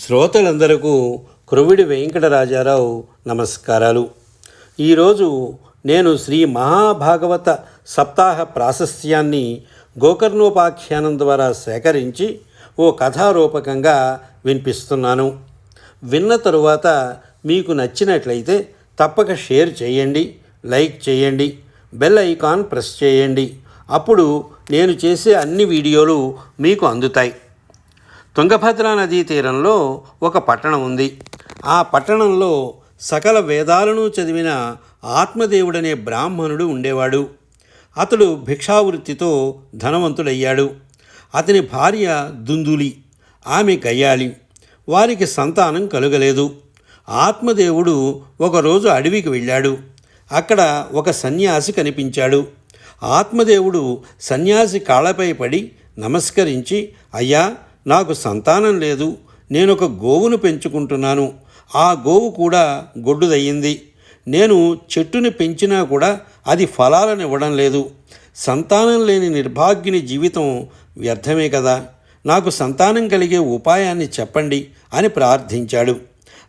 శ్రోతలందరకు క్రొవిడి వెంకటరాజారావు నమస్కారాలు. ఈరోజు నేను శ్రీ మహాభాగవత సప్తాహ ప్రాశస్త్యాన్ని గోకర్ణోపాఖ్యానం ద్వారా సేకరించి ఓ కథారూపకంగా వినిపిస్తున్నాను. విన్న తరువాత మీకు నచ్చినట్లయితే తప్పక షేర్ చేయండి లైక్ చేయండి బెల్ ఐకాన్ ప్రెస్ చేయండి. అప్పుడు నేను చేసే అన్ని వీడియోలు మీకు అందుతాయి. తుంగభద్రా నదీ తీరంలో ఒక పట్టణం ఉంది. ఆ పట్టణంలో సకల వేదాలను చదివిన ఆత్మదేవుడనే బ్రాహ్మణుడు ఉండేవాడు. అతడు భిక్షావృత్తితో ధనవంతుడయ్యాడు. అతని భార్య దుందులి ఆమె గయ్యాలి వారికి సంతానం కలుగలేదు. ఆత్మదేవుడు ఒకరోజు అడవికి వెళ్ళాడు. అక్కడ ఒక సన్యాసి కనిపించాడు. ఆత్మదేవుడు సన్యాసి కాళ్ళపై పడి నమస్కరించి అయ్యా నాకు సంతానం లేదు నేను ఒక గోవును పెంచుకుంటున్నాను. ఆ గోవు కూడా గొడ్డుదయ్యింది. నేను చెట్టుని పెంచినా కూడా అది ఫలాలను ఇవ్వడం లేదు. సంతానం లేని నిర్భాగ్యుని జీవితం వ్యర్థమే కదా. నాకు సంతానం కలిగే ఉపాయాన్ని చెప్పండి అని ప్రార్థించాడు.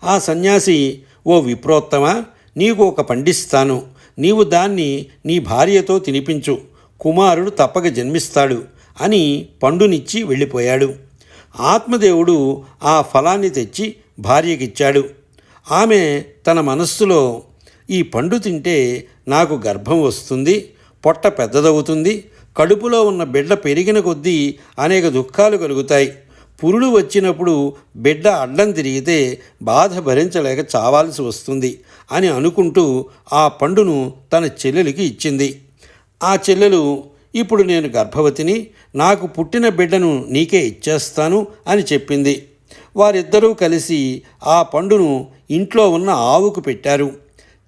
ఆ సన్యాసి ఓ విప్రోత్తమ నీకు ఒక పండిస్తాను. నీవు దాన్ని నీ భార్యతో తినిపించు. కుమారుడు తప్పక జన్మిస్తాడు అని పండునిచ్చి వెళ్ళిపోయాడు. ఆత్మదేవుడు ఆ ఫలాన్ని తెచ్చి భార్యకిచ్చాడు. ఆమె తన మనస్సులో ఈ పండు తింటే నాకు గర్భం వస్తుంది పొట్ట పెద్దదవుతుంది కడుపులో ఉన్న బిడ్డ పెరిగిన కొద్దీ అనేక దుఃఖాలు కలుగుతాయి. పురుడు వచ్చినప్పుడు బిడ్డ అడ్డం తిరిగితే బాధ భరించలేక చావాల్సి వస్తుంది అని అనుకుంటూ ఆ పండును తన చెల్లెలికి ఇచ్చింది. ఆ చెల్లెలు ఇప్పుడు నేను గర్భవతిని నాకు పుట్టిన బిడ్డను నీకే ఇచ్చేస్తాను అని చెప్పింది. వారిద్దరూ కలిసి ఆ పండును ఇంట్లో ఉన్న ఆవుకు పెట్టారు.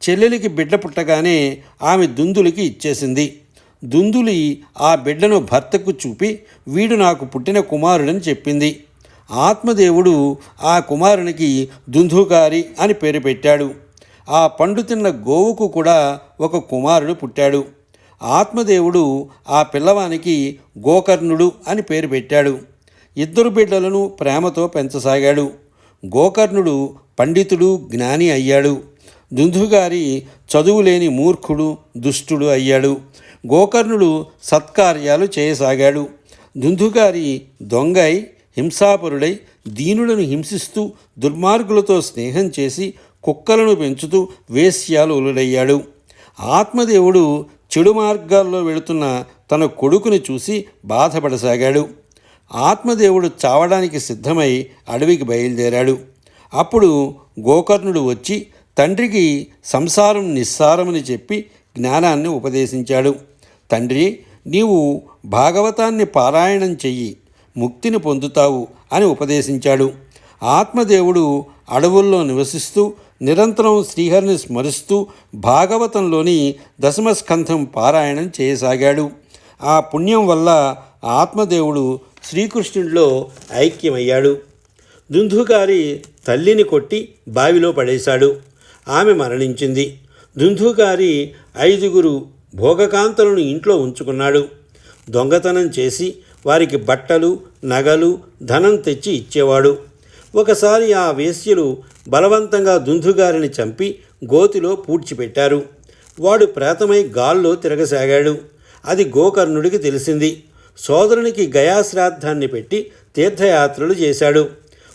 చెల్లెలికి బిడ్డ పుట్టగానే ఆమె దుందులికి ఇచ్చేసింది. దుందులి ఆ బిడ్డను భర్తకు చూపి వీడు నాకు పుట్టిన కుమారుడని చెప్పింది. ఆత్మదేవుడు ఆ కుమారునికి దుందుకారి అని పేరు పెట్టాడు. ఆ పండు తిన్న గోవుకు కూడా ఒక కుమారుడు పుట్టాడు. ఆత్మదేవుడు ఆ పిల్లవానికి గోకర్ణుడు అని పేరు పెట్టాడు. ఇద్దరు బిడ్డలను ప్రేమతో పెంచసాగాడు. గోకర్ణుడు పండితుడు జ్ఞాని అయ్యాడు. దుందుగారి చదువులేని మూర్ఖుడు దుష్టుడు అయ్యాడు. గోకర్ణుడు సత్కార్యాలు చేయసాగాడు. దుందుగారి దొంగై హింసాపరుడై దీనులను హింసిస్తూ దుర్మార్గులతో స్నేహం చేసి కుక్కలను పెంచుతూ వేశ్యాలు ఉలుడయ్యాడు. ఆత్మదేవుడు చెడు మార్గాల్లో వెళుతున్న తన కొడుకుని చూసి బాధపడసాగాడు. ఆత్మదేవుడు చావడానికి సిద్ధమై అడవికి బయలుదేరాడు. అప్పుడు గోకర్ణుడు వచ్చి తండ్రికి సంసారం నిస్సారమని చెప్పి జ్ఞానాన్ని ఉపదేశించాడు. తండ్రి నీవు భాగవతాన్ని పారాయణం చెయ్యి ముక్తిని పొందుతావు అని ఉపదేశించాడు. ఆత్మదేవుడు అడవుల్లో నివసిస్తూ నిరంతరం శ్రీహరిని స్మరిస్తూ భాగవతంలోని దశమస్కంధం పారాయణం చేయసాగాడు. ఆ పుణ్యం వల్ల ఆత్మదేవుడు శ్రీకృష్ణుడిలో ఐక్యమయ్యాడు. దుందుకారి తల్లిని కొట్టి బావిలో పడేశాడు. ఆమె మరణించింది. దుందుకారి ఐదుగురు భోగకాంతలను ఇంట్లో ఉంచుకున్నాడు. దొంగతనం చేసి వారికి బట్టలు నగలు ధనం తెచ్చి ఇచ్చేవాడు. ఒకసారి ఆ వేశ్యలు బలవంతంగా దుందుగారిని చంపి గోతిలో పూడ్చిపెట్టారు. వాడు ప్రేతమై గాల్లో తిరగసాగాడు. అది గోకర్ణుడికి తెలిసింది. సోదరునికి గయాశ్రాద్ధాన్ని పెట్టి తీర్థయాత్రలు చేశాడు.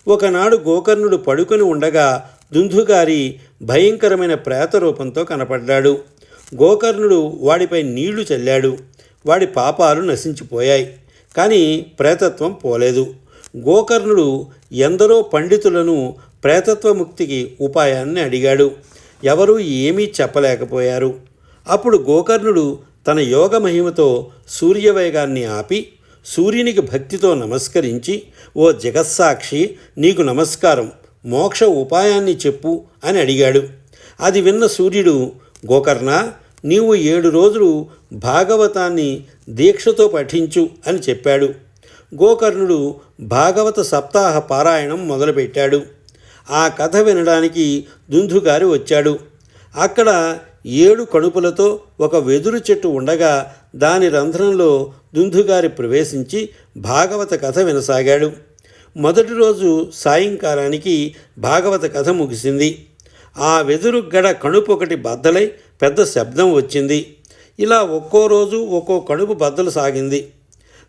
ఒకనాడు గోకర్ణుడు పడుకొని ఉండగా దుందుగారి భయంకరమైన ప్రేత రూపంతో కనపడ్డాడు. గోకర్ణుడు వాడిపై నీళ్ళు చల్లాడు. వాడి పాపాలు నశించిపోయాయి. కానీ ప్రేతత్వం పోలేదు. గోకర్ణుడు ఎందరో పండితులను ప్రేతత్వముక్తికి ఉపాయాన్ని అడిగాడు. ఎవరూ ఏమీ చెప్పలేకపోయారు. అప్పుడు గోకర్ణుడు తన యోగ మహిమతో సూర్యవేగాన్ని ఆపి సూర్యునికి భక్తితో నమస్కరించి ఓ జగత్సాక్షి నీకు నమస్కారం మోక్ష ఉపాయాన్ని చెప్పు అని అడిగాడు. అది విన్న సూర్యుడు గోకర్ణ నీవు ఏడు రోజులు భాగవతాన్ని దీక్షతో పఠించు అని చెప్పాడు. గోకర్ణుడు భాగవత సప్తాహ పారాయణం మొదలుపెట్టాడు. ఆ కథ వినడానికి దుందుగారి వచ్చాడు. అక్కడ ఏడు కణుపులతో ఒక వెదురు చెట్టు ఉండగా దాని రంధ్రంలో దుందుగారి ప్రవేశించి భాగవత కథ వినసాగాడు. మొదటి రోజు సాయంకాలానికి భాగవత కథ ముగిసింది. ఆ వెదురు గడ కణుపు ఒకటి బద్దలై పెద్ద శబ్దం వచ్చింది. ఇలా ఒక్కో రోజు ఒక్కో కణుపు బద్దలు సాగింది.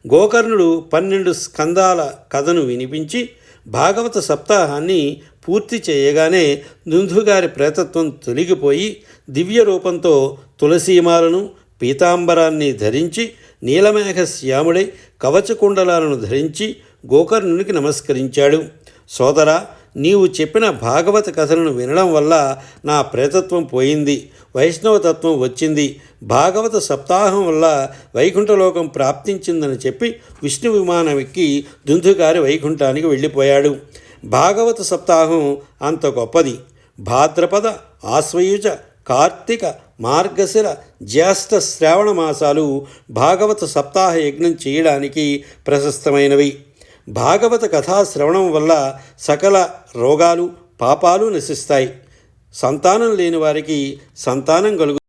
గోకర్ణుడు పన్నెండు స్కందాల కథను వినిపించి భాగవత సప్తాహాన్ని పూర్తి చేయగానే దుంధుగారి ప్రేతత్వం తొలగిపోయి దివ్య రూపంతో తులసీమాలను పీతాంబరాన్ని ధరించి నీలమేఘ శ్యాముడై కవచకుండలాలను ధరించి గోకర్ణునికి నమస్కరించాడు. సోదరా నీవు చెప్పిన భాగవత కథలను వినడం వల్ల నా ప్రేతత్వం పోయింది వైష్ణవతత్వం వచ్చింది. భాగవత సప్తాహం వల్ల వైకుంఠలోకం ప్రాప్తించిందని చెప్పి విష్ణు విమానమికి ఎక్కి దుందుగారి వైకుంఠానికి వెళ్ళిపోయాడు. భాగవత సప్తాహం అంత గొప్పది. భాద్రపద ఆశ్వయుజ కార్తీక మార్గశిర జ్యేష్ఠ శ్రావణ మాసాలు భాగవత సప్తాహ యజ్ఞం చేయడానికి ప్రశస్తమైనవి. భాగవత కథా శ్రవణం వల్ల సకల రోగాలు పాపాలు నశిస్తాయి. సంతానం లేని వారికి సంతానం కలుగు